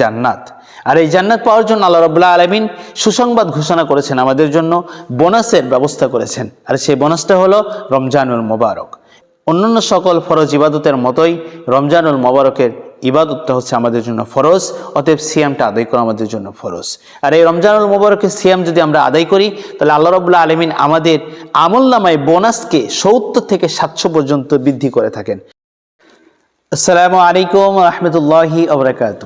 জান্নাত। আর এই জান্নাত পাওয়ার জন্য আল্লাহ রবুল্লাহ আলমিন সুসংবাদ ঘোষণা করেছেন আমাদের জন্য, বোনাসের ব্যবস্থা করেছেন। আর সেই বোনাসটা হলো রমজানুল মোবারক। অন্যান্য সকল ফরজ ইবাদতের মতোই রমজানুল মোবারকের ইবাদতটা হচ্ছে আমাদের জন্য ফরজ, অতএব সিয়ামটা আদায় করা আমাদের জন্য ফরজ। আর এই রমজানুল মোবারকের সিয়াম যদি আমরা আদায় করি, তাহলে আল্লাহ রবুল্লাহ আলমিন আমাদের আমল নামায় বোনাসকে সত্তর থেকে সাতশো পর্যন্ত বৃদ্ধি করে থাকেন। আসসালামু আলাইকুম রহমতুল্লাহি আবরাকাত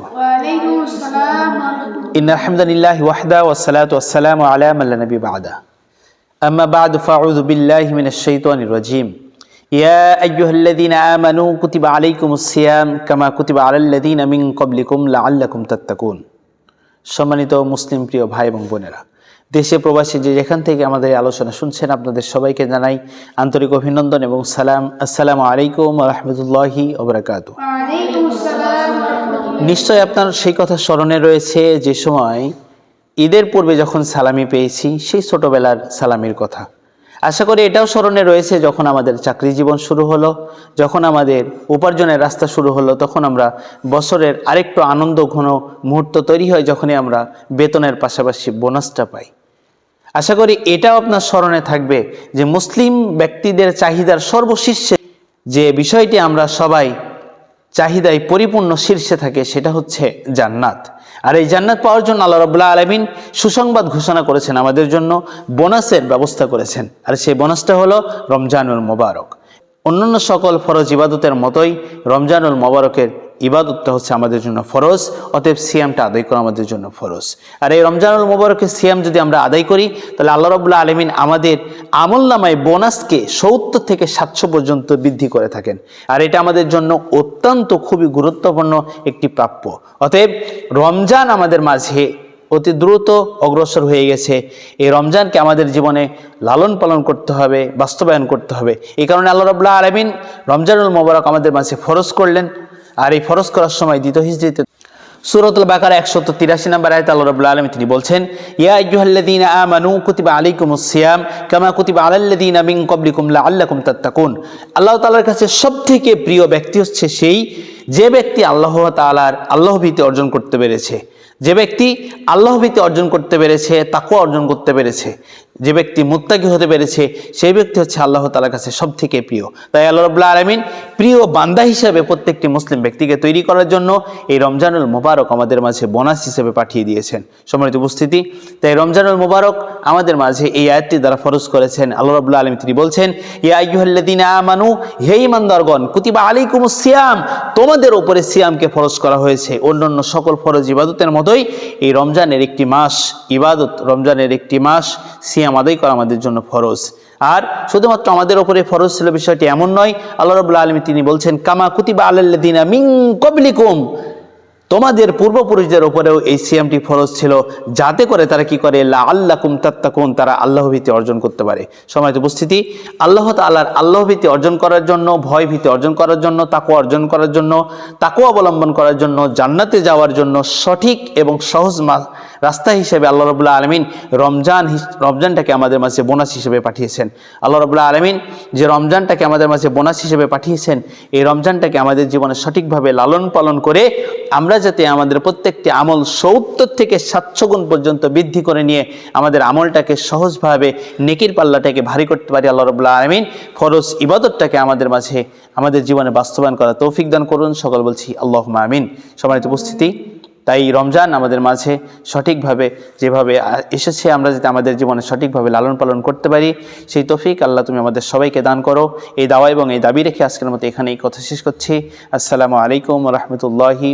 ইন আলহামদুলিল্লাহ ওয়াহদা ওয়াসালাতু ওয়াসসালামু আলা মান লা নবী বা'দা। আম্মা বা'দ ফাউযু বিল্লাহি মিনাশ শাইতানির রাজীম। ইয়া আইয়ুহাল্লাযীনা আমানু কুতিবা আলাইকুমুস সিয়াম কামা কুতিবা আলাল লাযীনা মিন ক্বাবলিকুম লাআল্লাকুম তাত্তাকুন। সম্মানিত মুসলিম প্রিয় ভাই এবং বোনেরা দেশে প্রবাসী যে যেখান থেকে আমাদের আলোচনা শুনছেন আপনাদের সবাইকে জানাই আন্তরিক অভিনন্দন এবং সালাম। আসসালামু আলাইকুম রহমতুল্লাহি ওবরাকাত নিশ্চয় আপনার সেই কথা স্মরণে রয়েছে যে সময় ঈদের পূর্বে যখন সালামি পেয়েছি সেই ছোটোবেলার সালামির কথা। আশা করি এটাও স্মরণে রয়েছে যখন আমাদের চাকরি জীবন শুরু হলো যখন আমাদের উপার্জনের রাস্তা শুরু হলো তখন আমরা বছরের আরেকটু আনন্দ ঘন মুহূর্ত তৈরি হয় যখনই আমরা বেতনের পাশাপাশি বোনাসটা পাই। আশা করি এটাও আপনার স্মরণে থাকবে যে মুসলিম ব্যক্তিদের চাহিদার সর্বশীর্ষে যে বিষয়টি আমরা সবাই চাহিদায় পরিপূর্ণ শীর্ষে থাকে সেটা হচ্ছে জান্নাত। আর এই জান্নাত পাওয়ার জন্য আল্লাহ রবাহ আলমিন সুসংবাদ ঘোষণা করেছেন আমাদের জন্য বোনাসের ব্যবস্থা করেছেন। আর সেই বোনাসটা হলো রমজানুল মোবারক। অন্যান্য সকল ফরজ ইবাদতের মতোই রমজানুল মোবারকের ইবাদতটা হচ্ছে আমাদের জন্য ফরজ, অতএব সিয়ামটা আদায় করা আমাদের জন্য ফরজ। আর এই রমজানুল মোবারকের সিয়াম যদি আমরা আদায় করি, তাহলে আল্লাহ রবুল্লাহ আলমিন আমাদের আমল নামায় বোনাসকে সত্তর থেকে সাতশো পর্যন্ত বৃদ্ধি করে থাকেন। আর এটা আমাদের জন্য অত্যন্ত খুবই গুরুত্বপূর্ণ একটি প্রাপ্য। অতএব রমজান আমাদের মাঝে অতি দ্রুত অগ্রসর হয়ে গেছে। এই রমজানকে আমাদের জীবনে লালন পালন করতে হবে, বাস্তবায়ন করতে হবে। এই কারণে আল্লাহ রবুল্লাহ আলমিন রমজানুল মোবারক আমাদের মাঝে ফরজ করলেন। আর এই ফরজ করার সময় দ্বিতীয় হিজড়িতে সুরতুল বাকার একশত তিরাশি নম্বর আয়ত আল্লাহ রবুল্লা আলমী তিনি বলছেন, ইয়া আইয়ুহাল্লাযীনা আমানু কুতিবা আলাইকুমুস সিয়াম কামা কুতিবা আলাল্লাদিন আলাল্লাযীনা মিন ক্বাবলিকুম লাআল্লাকুম তাত্তাকুন। আল্লাহ তাআলার কাছে সবথেকে প্রিয় ব্যক্তি হচ্ছে সেই, যে ব্যক্তি আল্লাহ তাআলার আল্লাহ ভীতি অর্জন করতে পেরেছে। যে ব্যক্তি আল্লাহ ভীতি অর্জন করতে পেরেছে তাকুয়া অর্জন করতে পেরেছে। যে ব্যক্তি মুত্তাকি হতে পেরেছে, সেই ব্যক্তি হচ্ছে আল্লাহ তালার কাছে সব থেকে প্রিয়। তাই আল্লাহ রবুল্লাহ আলমিন প্রিয় বান্দা হিসাবে প্রত্যেকটি মুসলিম ব্যক্তিকে তৈরি করার জন্য এই রমজানুল মোবারক আমাদের মাঝে বোনাস হিসেবে পাঠিয়ে দিয়েছেন। সম্মানিত উপস্থিতি, তাই রমজানুল মোবারক আমাদের মাঝে এই আয়াতটি দ্বারা ফরজ করেছেন আল্লাহ রবুল্লাহ আলম তিনি বলছেন, ইয়া আইয়ুহাল্লাযীনা আমানু, হে ইমানদারগণ কুতিবা আলাইকুমুস সিয়াম। তোমাদের উপরে সিয়ামকে ফরজ করা হয়েছে। অন্যান্য সকল ফরজ ইবাদতের মতোই এই রমজানের একটি মাস, ইবাদত রমজানের একটি মাস, সিয়াম আদায় করা আমাদের জন্য ফরজ। আর শুধুমাত্র আমাদের ওপরে ফরজ ছিল বিষয়টি এমন নয়, আল্লাহ রবুল্লা আলমী তিনি বলছেন, কামা কুতিবা আল্লাদিনা মিং কবলিকুম তোমাদের পূর্বপুরুষদের ওপরেও এই সিয়ামটি ফরজ ছিল, যাতে করে তারা কি করে? লা আল্লাহ কুম তাত্তাকুন, তারা আল্লাহভীতি অর্জন করতে পারে। সময় উপস্থিতি, আল্লাহ তাল্লাহর আল্লাহ ভীতি অর্জন করার জন্য ভয় ভীতি অর্জন করার জন্য তাকু অর্জন করার জন্য তাকু অবলম্বন করার জন্য, জান্নাতে যাওয়ার জন্য সঠিক এবং সহজ রাস্তা হিসেবে আল্লাহ রবুল্লাহ আলমিন রমজান রমজানটাকে আমাদের মাঝে বোনাস হিসেবে পাঠিয়েছেন। আল্লাহ রবুল্লাহ আলমিন যে রমজানটাকে আমাদের মাঝে বোনাস হিসেবে পাঠিয়েছেন, এই রমজানটাকে আমাদের জীবনে সঠিকভাবে লালন পালন করে আমরা যাতে আমাদের প্রত্যেকটি আমল সত্তর থেকে সাতশো গুণ পর্যন্ত বৃদ্ধি করে নিয়ে আমাদের আমলটাকে সহজভাবে নেকির পাল্লাটাকে ভারী করতে পারি, আল্লাহ রবুল্লাহ আলমিন। ফরজ ইবাদতটাকে আমাদের মাঝে, আমাদের জীবনে বাস্তবায়ন করা তৌফিক দান করুন। সকল বলছি আল্লাহ আমিন। সমানিত উপস্থিতি তাই রমজান আমাদের মাঝে সঠিকভাবে যেভাবে এসেছে আমরা যাতে আমাদের জীবনে সঠিকভাবে লালন পালন করতে পারি, সেই তফিক আল্লাহ তুমি আমাদের সবাইকে দান করো। এই দাওয়া এবং এই দাবি রেখে আজকের মতো এখানেই কথা শেষ করছি। আসসালামু আলাইকুম রহমতুল্লাহি